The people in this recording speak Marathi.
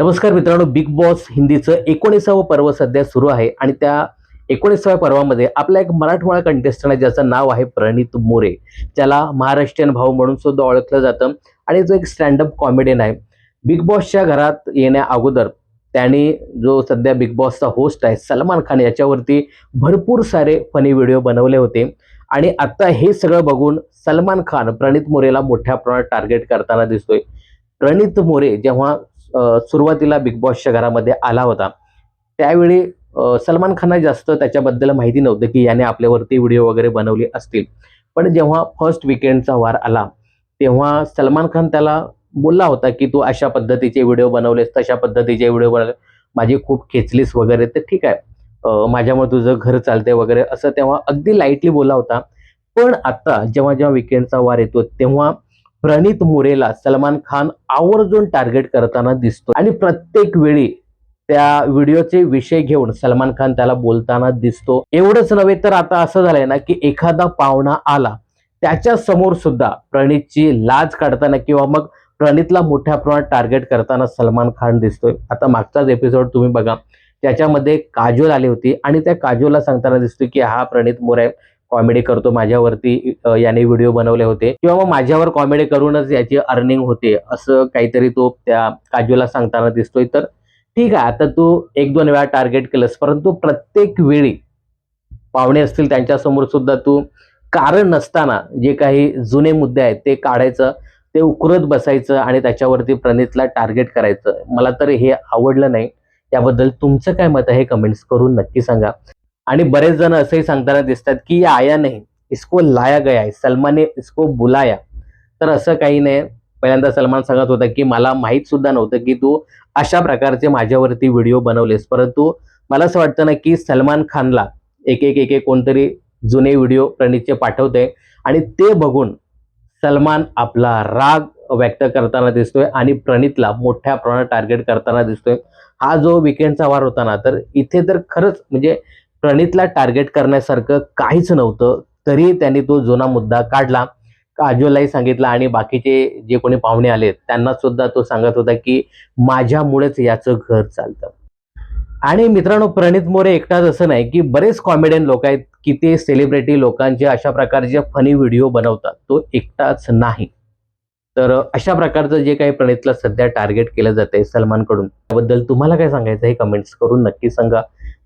नमस्कार मित्रांनो बिग बॉस हिंदीचं एकोणीसावं पर्व सध्या सुरू आहे आणि त्या एकोणीसाव्या पर्वामध्ये आपला एक मराठवाडा कंटेस्टंट आहे ज्याचं नाव आहे प्रणित मोरे. ज्याला महाराष्ट्रीयन भाऊ म्हणून सुद्धा ओळखलं जातं आणि जो एक स्टँडअप कॉमेडियन आहे. बिग बॉसच्या घरात येण्या अगोदर त्याने जो सध्या बिग बॉसचा होस्ट आहे सलमान खान याच्यावरती भरपूर सारे फनी व्हिडिओ बनवले होते. आणि आत्ता हे सगळं बघून सलमान खान प्रणित मोरेला मोठ्या प्रमाणात टार्गेट करताना दिसतोय. प्रणित मोरे जेव्हा सुरुवातीला बिग बॉसच्या घरामध्ये आला होता. त्यावेळी सलमान खानला जास्त त्याच्याबद्दल माहिती नव्हतं की याने आपल्यावरती व्हिडिओ वगैरे बनवले असतील. पण जेव्हा फर्स्ट विकेंडचा वार आला तेव्हा सलमान खान त्याला बोलला होता की तू अशा पद्धतीचे व्हिडिओ बनवलेस तशा पद्धतीचे व्हिडिओ बनवले माझी खूप खेचलीस वगैरे तर ठीक आहे. माझ्यामुळे तुझं घर चालते वगैरे असं तेव्हा अगदी लाईटली बोला होता. पण आता जेव्हा जेव्हा विकेंडचा वार येतो तेव्हा प्रणित मोरेला सलमान खान आवर्जून टार्गेट करताना दिसतो आणि प्रत्येक वेळी त्या व्हिडिओचे विषय घेऊन सलमान खान त्याला बोलताना दिसतो. एवढंच नव्हे तर आता असं झालंय ना की एखादा पाहुणा आला त्याच्यासमोर सुद्धा प्रणितची लाज काढताना किंवा मग प्रणितला मोठ्या प्रमाणात टार्गेट करताना सलमान खान दिसतोय. आता मागचाच एपिसोड तुम्ही बघा. त्याच्यामध्ये काजोल आली होती आणि त्या काजोलला सांगताना दिसतोय की हा प्रणित मोरे कॉमेडी करतो माझ्यावरती याने व्हिडिओ बनवले होते. किंवा मग माझ्यावर कॉमेडी करूनच याची अर्निंग होते असं काहीतरी तो त्या काजूला सांगताना दिसतोय. तर ठीक आहे आता तू एक दोन वेळा टार्गेट केलंस परंतु प्रत्येक वेळी पाहुणे असतील त्यांच्यासमोर सुद्धा तू कारण नसताना जे काही जुने मुद्दे आहेत ते काढायचं ते उकरत बसायचं आणि त्याच्यावरती प्रणितला टार्गेट करायचं. मला तर हे आवडलं नाही. त्याबद्दल तुमचं काय मत आहे कमेंट्स करून नक्की सांगा. आणि बरेच जण असंही सांगताना दिसतात की आया नाही इसको लाया गया है सलमान इसको बुलाया. तर असं काही नाही. पहिल्यांदा सलमान सांगत होता की मला माहीत सुद्धा नव्हतं की तू अशा प्रकारचे माझ्यावरती व्हिडिओ बनवलेस. परंतु मला असं वाटतं ना की सलमान खानला एक एक एक एक कोणतरी जुने व्हिडिओ प्रणितचे पाठवते आणि ते बघून सलमान आपला राग व्यक्त करताना दिसतोय आणि प्रणितला मोठ्या प्रमाणात टार्गेट करताना दिसतोय. हा जो विकेंडचा वार होता ना तर इथे तर खरंच म्हणजे प्रणितला टार्गेट करण्यासारखं काहीच नव्हतं. तरी त्यांनी तो जुना मुद्दा काढला. काजोलाही सांगितला आणि बाकीचे जे कोणी पाहुणे आले त्यांना सुद्धा तो सांगत होता की माझ्यामुळेच याचं घर चालतं. आणि मित्रांनो प्रणित मोरे एकटाच असं नाही की बरेच कॉमेडियन लोक आहेत की ते सेलिब्रिटी लोकांचे अशा प्रकारचे फनी व्हिडिओ बनवतात. तो एकटाच नाही. तर अशा प्रकारचं जे काही प्रणितला सध्या टार्गेट केलं जातंय सलमानकडून त्याबद्दल तुम्हाला काय सांगायचं हे कमेंट्स करून नक्की सांगा.